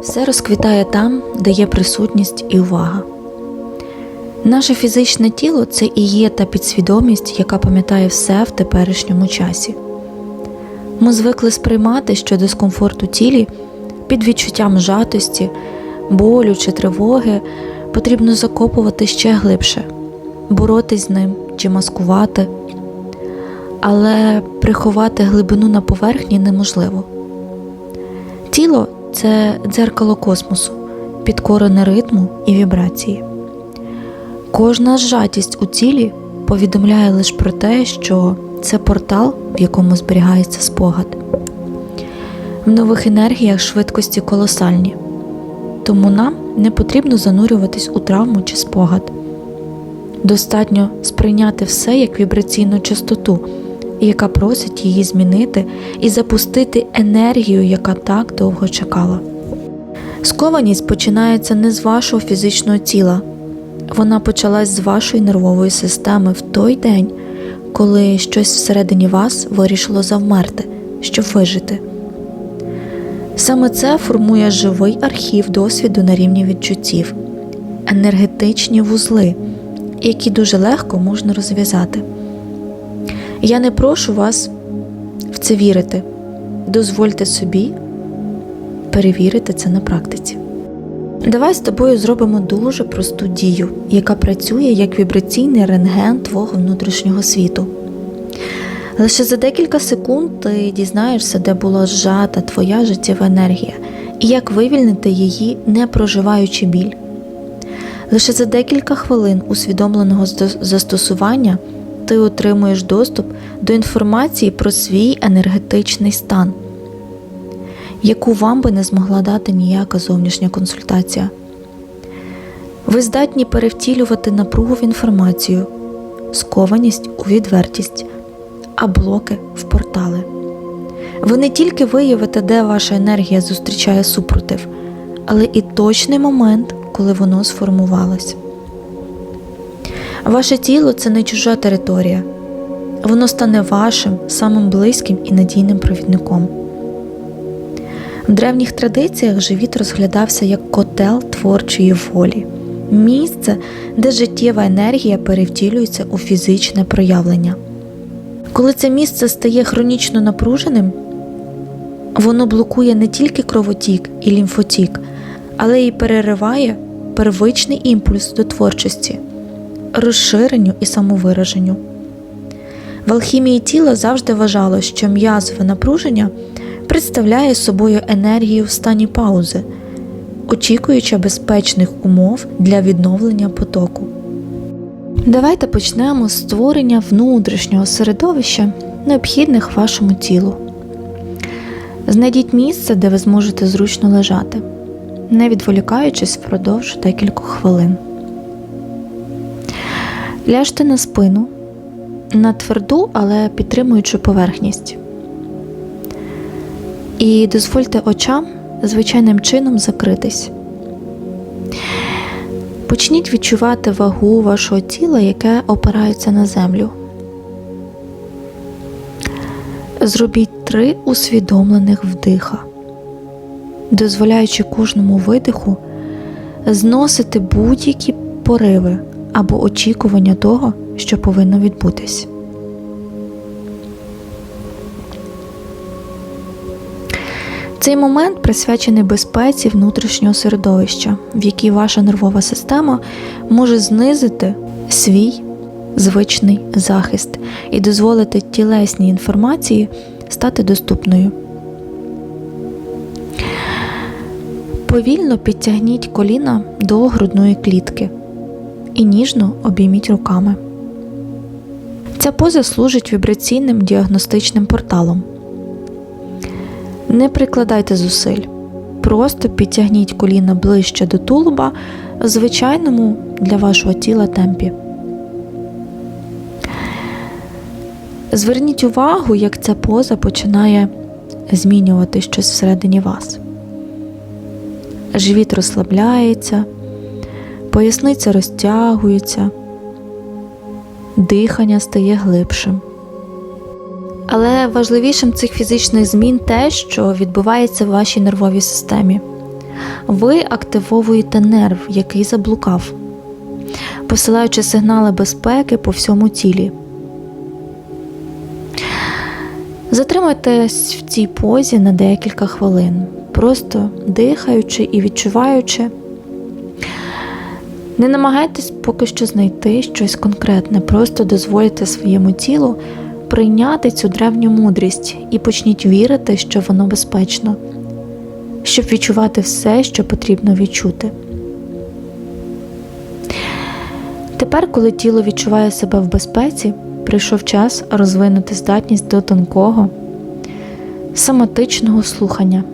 Все розквітає там, де є присутність і увага. Наше фізичне тіло це і є та підсвідомість, яка пам'ятає все в теперішньому часі. Ми звикли сприймати, що дискомфорт у тілі під відчуттям жатості, болю чи тривоги потрібно закопувати ще глибше, боротись з ним чи маскувати, але приховати глибину на поверхні неможливо. Тіло це дзеркало космосу, підкорене ритму і вібрації. Кожна зжатість у тілі повідомляє лише про те, що це портал, в якому зберігається спогад. В нових енергіях швидкості колосальні, тому нам не потрібно занурюватись у травму чи спогад. Достатньо сприйняти все як вібраційну частоту, яка просить її змінити і запустити енергію, яка так довго чекала. Скованість починається не з вашого фізичного тіла, вона почалась з вашої нервової системи в той день, коли щось всередині вас вирішило завмерти, щоб вижити. Саме це формує живий архів досвіду на рівні відчуттів, енергетичні вузли, які дуже легко можна розв'язати. Я не прошу вас в це вірити. Дозвольте собі перевірити це на практиці. Давай з тобою зробимо дуже просту дію, яка працює як вібраційний рентген твого внутрішнього світу. Лише за декілька секунд ти дізнаєшся, де була зжата твоя життєва енергія, і як вивільнити її, не проживаючи біль. Лише за декілька хвилин усвідомленого застосування ти отримуєш доступ до інформації про свій енергетичний стан, яку вам би не змогла дати ніяка зовнішня консультація. Ви здатні перевтілювати напругу в інформацію, скованість у відвертість, а блоки в портали. Ви не тільки виявите, де ваша енергія зустрічає супротив, але і точний момент, коли воно сформувалось. Ваше тіло це не чужа територія. Воно стане вашим самим близьким і надійним провідником. В древніх традиціях живіт розглядався як котел творчої волі, місце, де життєва енергія перевтілюється у фізичне проявлення. Коли це місце стає хронічно напруженим, воно блокує не тільки кровотік і лімфотік, але й перериває первичний імпульс до творчості, розширенню і самовираженню. В алхімії тіла завжди вважало, що м'язове напруження представляє собою енергію в стані паузи, очікуючи безпечних умов для відновлення потоку. Давайте почнемо з створення внутрішнього середовища, необхідних вашому тілу. Знайдіть місце, де ви зможете зручно лежати, не відволікаючись впродовж декількох хвилин. Ляжте на спину, на тверду, але підтримуючу поверхність. І дозвольте очам звичайним чином закритись. Почніть відчувати вагу вашого тіла, яке опирається на землю. Зробіть три усвідомлених вдиха, дозволяючи кожному видиху зносити будь-які пориви або очікування того, що повинно відбутись. Цей момент присвячений безпеці внутрішнього середовища, в якій ваша нервова система може знизити свій звичний захист і дозволити тілесній інформації стати доступною. Повільно підтягніть коліна до грудної клітки і ніжно обійміть руками. Ця поза служить вібраційним діагностичним порталом. Не прикладайте зусиль, просто підтягніть коліна ближче до тулуба в звичайному для вашого тіла темпі. Зверніть увагу, як ця поза починає змінювати щось всередині вас. Живіт розслабляється, поясниця розтягується, дихання стає глибшим. Але важливішим цих фізичних змін те, що відбувається в вашій нервовій системі. Ви активовуєте нерв, який заблукав, посилаючи сигнали безпеки по всьому тілі. Затримайтесь в цій позі на декілька хвилин, просто дихаючи і відчуваючи. Не намагайтесь поки що знайти щось конкретне, просто дозвольте своєму тілу прийняти цю древню мудрість і почніть вірити, що воно безпечно, щоб відчувати все, що потрібно відчути. Тепер, коли тіло відчуває себе в безпеці, прийшов час розвинути здатність до тонкого, самотичного слухання.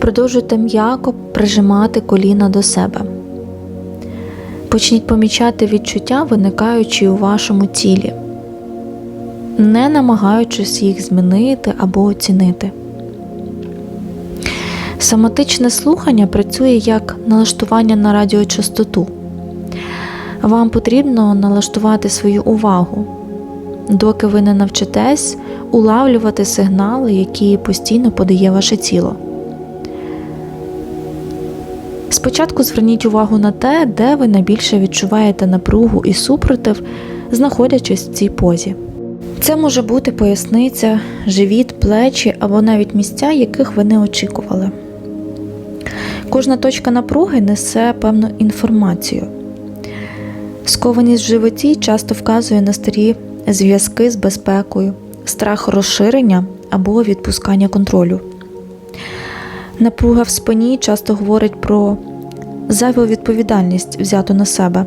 Продовжуйте м'яко прижимати коліна до себе. Почніть помічати відчуття, виникаючі у вашому тілі, не намагаючись їх змінити або оцінити. Самотичне слухання працює як налаштування на радіочастоту. Вам потрібно налаштувати свою увагу, доки ви не навчитесь улавлювати сигнали, які постійно подає ваше тіло. Спочатку зверніть увагу на те, де ви найбільше відчуваєте напругу і супротив, знаходячись в цій позі. Це може бути поясниця, живіт, плечі або навіть місця, яких ви не очікували. Кожна точка напруги несе певну інформацію. Скованість в животі часто вказує на старі зв'язки з безпекою, страх розширення або відпускання контролю. Напруга в спині часто говорить про зайву відповідальність взяту на себе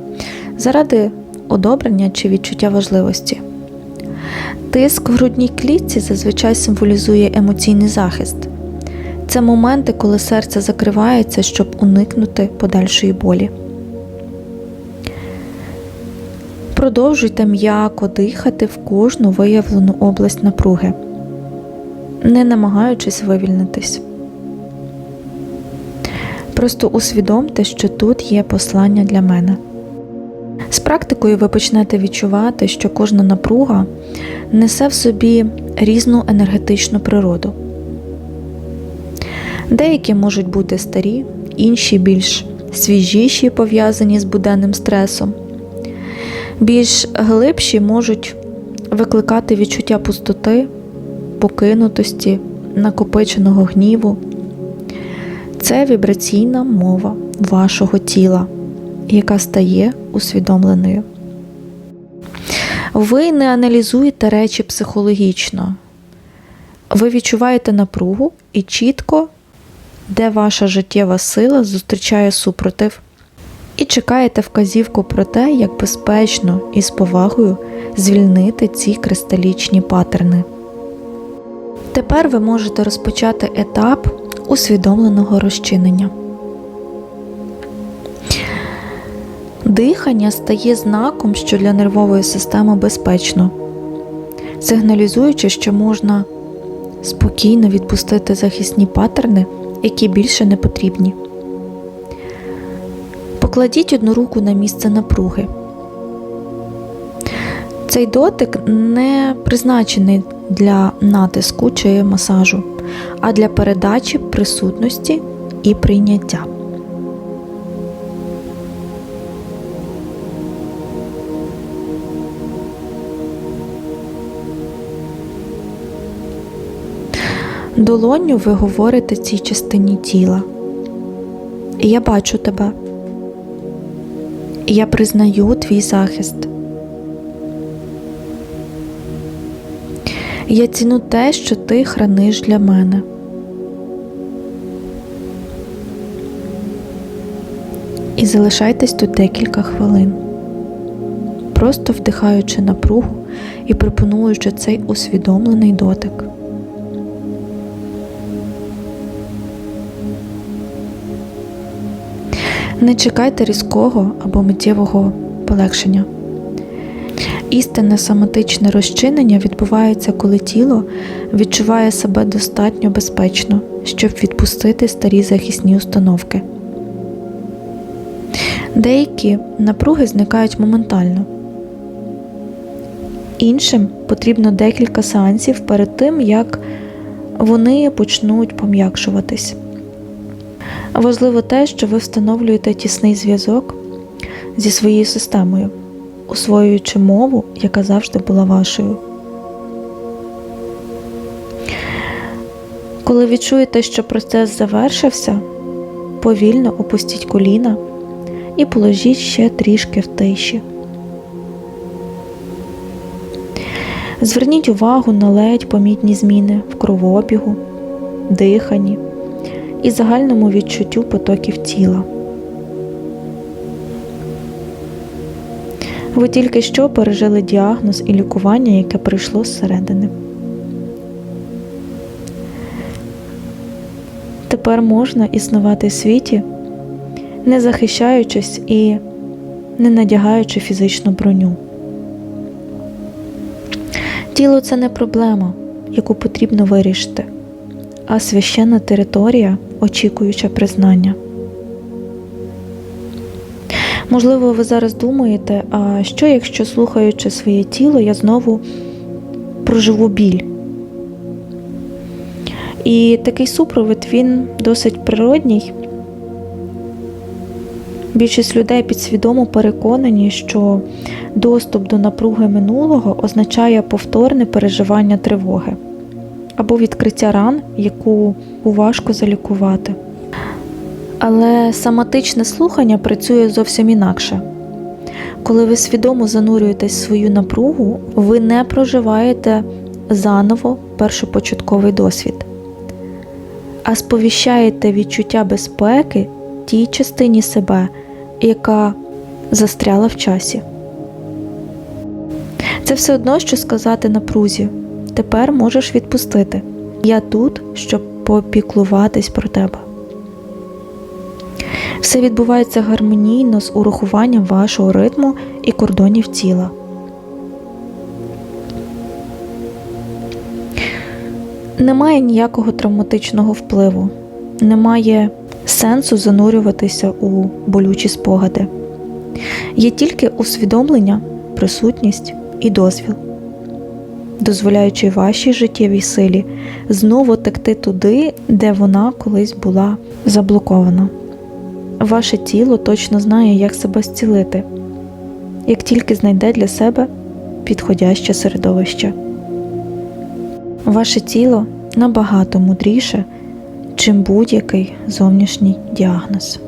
заради одобрення чи відчуття важливості. Тиск в грудній клітці зазвичай символізує емоційний захист. Це моменти, коли серце закривається, щоб уникнути подальшої болі. Продовжуйте м'яко дихати в кожну виявлену область напруги, не намагаючись вивільнитись. Просто усвідомте, що тут є послання для мене. З практикою ви почнете відчувати, що кожна напруга несе в собі різну енергетичну природу. Деякі можуть бути старі, інші більш свіжіші, пов'язані з буденним стресом, більш глибші можуть викликати відчуття пустоти, покинутості, накопиченого гніву. Це вібраційна мова вашого тіла, яка стає усвідомленою. Ви не аналізуєте речі психологічно. Ви відчуваєте напругу і чітко, де ваша життєва сила зустрічає супротив, і чекаєте вказівку про те, як безпечно і з повагою звільнити ці кристалічні патерни. Тепер ви можете розпочати етап усвідомленого розчинення. Дихання стає знаком, що для нервової системи безпечно, сигналізуючи, що можна спокійно відпустити захисні паттерни, які більше не потрібні. Покладіть одну руку на місце напруги. Цей дотик не призначений для натиску чи масажу, а для передачі присутності і прийняття. Долонню ви говорите цій частині тіла. Я бачу тебе. Я признаю твій захист. Я ціну те, що ти храниш для мене. І залишайтесь тут декілька хвилин, просто вдихаючи напругу і пропонуючи цей усвідомлений дотик. Не чекайте різкого або миттєвого полегшення. Істинне самотичне розчинення відбувається, коли тіло відчуває себе достатньо безпечно, щоб відпустити старі захисні установки. Деякі напруги зникають моментально. Іншим потрібно декілька сеансів перед тим, як вони почнуть пом'якшуватись. Важливо те, що ви встановлюєте тісний зв'язок зі своєю системою, усвоюючи мову, яка завжди була вашою. Коли відчуєте, що процес завершився, повільно опустіть коліна і положіть ще трішки в тиші. Зверніть увагу на ледь помітні зміни в кровообігу, диханні і загальному відчуттю потоків тіла. Ви тільки що пережили діагноз і лікування, яке прийшло зсередини. Тепер можна існувати в світі, не захищаючись і не надягаючи фізичну броню. Тіло це не проблема, яку потрібно вирішити, а священна територія, очікуюча признання. Можливо, ви зараз думаєте, а що якщо, слухаючи своє тіло, я знову проживу біль? І такий супровід він досить природній. Більшість людей підсвідомо переконані, що доступ до напруги минулого означає повторне переживання тривоги або відкриття ран, яку важко залікувати. Але саматичне слухання працює зовсім інакше. Коли ви свідомо занурюєтесь в свою напругу, ви не проживаєте заново першопочатковий досвід, а сповіщаєте відчуття безпеки тій частині себе, яка застряла в часі. Це все одно, що сказати напрузі. Тепер можеш відпустити. Я тут, щоб попіклуватись про тебе. Все відбувається гармонійно з урахуванням вашого ритму і кордонів тіла. Немає ніякого травматичного впливу, немає сенсу занурюватися у болючі спогади. Є тільки усвідомлення, присутність і дозвіл, дозволяючи вашій життєвій силі знову текти туди, де вона колись була заблокована. Ваше тіло точно знає, як себе зцілити, як тільки знайде для себе підходяще середовище. Ваше тіло набагато мудріше, чим будь-який зовнішній діагноз.